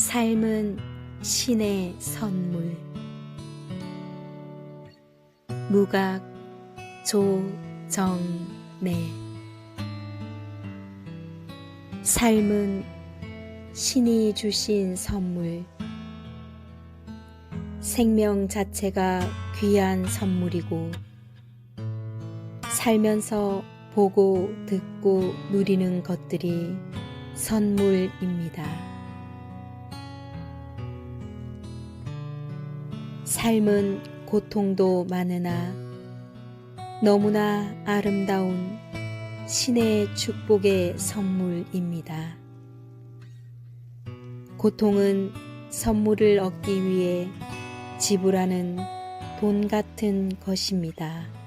삶은 신의 선물. 무각 조정래 삶은 신이 주신 선물. 생명 자체가 귀한 선물이고, 살면서 보고 듣고 누리는 것들이 선물입니다. 삶은 고통도 많으나 너무나 아름다운 신의 축복의 선물입니다. 고통은 선물을 얻기 위해 지불하는 돈 같은 것입니다.